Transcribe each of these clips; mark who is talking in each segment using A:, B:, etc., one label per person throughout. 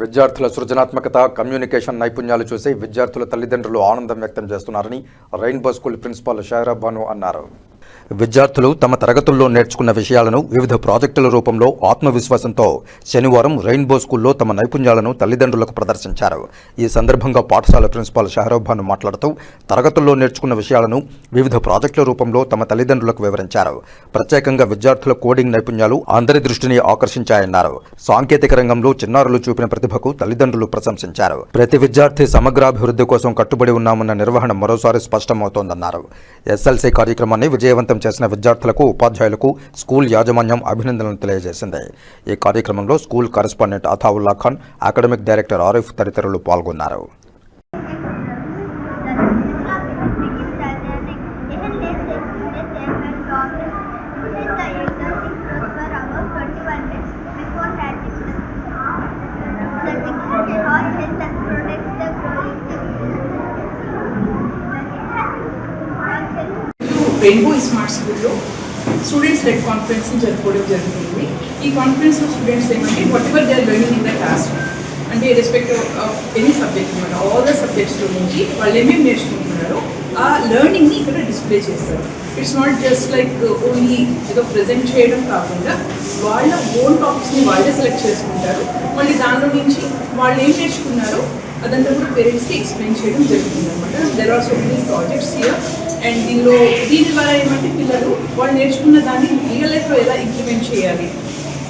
A: విద్యార్థుల సృజనాత్మకత కమ్యూనికేషన్ నైపుణ్యాలు చూసి విద్యార్థుల తల్లిదండ్రులు ఆనందం వ్యక్తం చేస్తున్నారని rainbow school principal Shara Banu అన్నారు. విద్యార్థులు తమ తరగతుల్లో నేర్చుకున్న విషయాలను వివిధ ప్రాజెక్టుల రూపంలో ఆత్మవిశ్వాసంతో శనివారం రెయిన్బో స్కూల్లో తమ నైపుణ్యాలను తల్లిదండ్రులకు ప్రదర్శించారు. ఈ సందర్భంగా పాఠశాల ప్రిన్సిపాల్ షహరోభాను మాట్లాడుతూ తరగతుల్లో నేర్చుకున్న విషయాలను వివిధ ప్రాజెక్టుల రూపంలో తమ తల్లిదండ్రులకు వివరించారు. ప్రత్యేకంగా విద్యార్థుల కోడింగ్ నైపుణ్యాలు అందరి దృష్టిని ఆకర్షించాయన్నారు. సాంకేతిక రంగంలో చిన్నారులు చూపిన ప్రతిభకు తల్లిదండ్రులు ప్రశంసించారు. ప్రతి విద్యార్థి సమగ్రాభివృద్ధి కోసం కట్టుబడి ఉన్నామన్న నిర్వహణ మరోసారి స్పష్టమవుతోందన్నారు. ఎస్ఎల్సీ కార్యక్రమాన్ని విజయవంతం చేసిన విద్యార్థులకు ఉపాధ్యాయులకు స్కూల్ యాజమాన్యం అభినందనలు తెలియజేసింది. ఈ కార్యక్రమంలో school correspondent Athaullah Khan academic director Arif తదితరులు పాల్గొన్నారు.
B: రెయిన్బో స్మార్ట్ స్కూల్లో స్టూడెంట్స్ లెడ్ కాన్ఫరెన్స్ జరుపుకోవడం జరుగుతుంది ఈ కాన్ఫరెన్స్లో స్టూడెంట్స్ ఏమంటే whatever they are learning in the class అంటే రెస్పెక్ట్ ఆఫ్ ఎనీ సబ్జెక్ట్ అనమాట ఆల్ ద సబ్జెక్ట్స్లో నుంచి వాళ్ళు ఏమేమి నేర్చుకుంటున్నారో ఆ లెర్నింగ్ని ఇక్కడ డిస్ప్లే చేస్తారు. It's not just like only ఏదో ప్రజెంట్ చేయడం కాకుండా వాళ్ళ ఓన్ టాపిక్స్ని వాళ్ళే సెలెక్ట్ చేసుకుంటారు. మళ్ళీ దానిలో నుంచి వాళ్ళు ఏం నేర్చుకున్నారో అదంతా కూడా పేరెంట్స్కి ఎక్స్ప్లెయిన్ చేయడం జరుగుతుంది అనమాట there are so many projects year and దీనిలో దీని ద్వారా ఏమంటే పిల్లలు వాళ్ళు నేర్చుకున్న దాన్ని రియల్ లైఫ్లో ఎలా ఇంప్లిమెంట్ చేయాలి?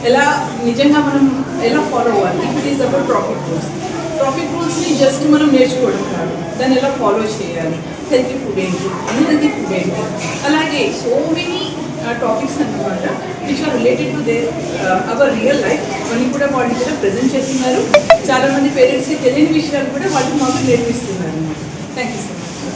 B: ఎలా నిజంగా మనం ఎలా ఫాలో అవ్వాలి? If it is about profit కోసం ట్రాఫిక్ రూల్స్ని జస్ట్ మనం నేర్చుకోవడం కాదు. దాన్ని ఎలా ఫాలో చేయాలి? హెల్తీ ఫుడ్ ఏంటి? అన్హెల్తీ ఫుడ్ ఏంటి? అలాగే సో మెనీ టాపిక్స్ అనమాట which are related to they our real life అన్నీ కూడా వాళ్ళు కూడా ప్రజెంట్ చేస్తున్నారు. చాలామంది పేరెంట్స్కి తెలియని విషయాలు కూడా వాళ్ళు మాకు నేర్పిస్తున్నారు అనమాట థ్యాంక్ యూ సార్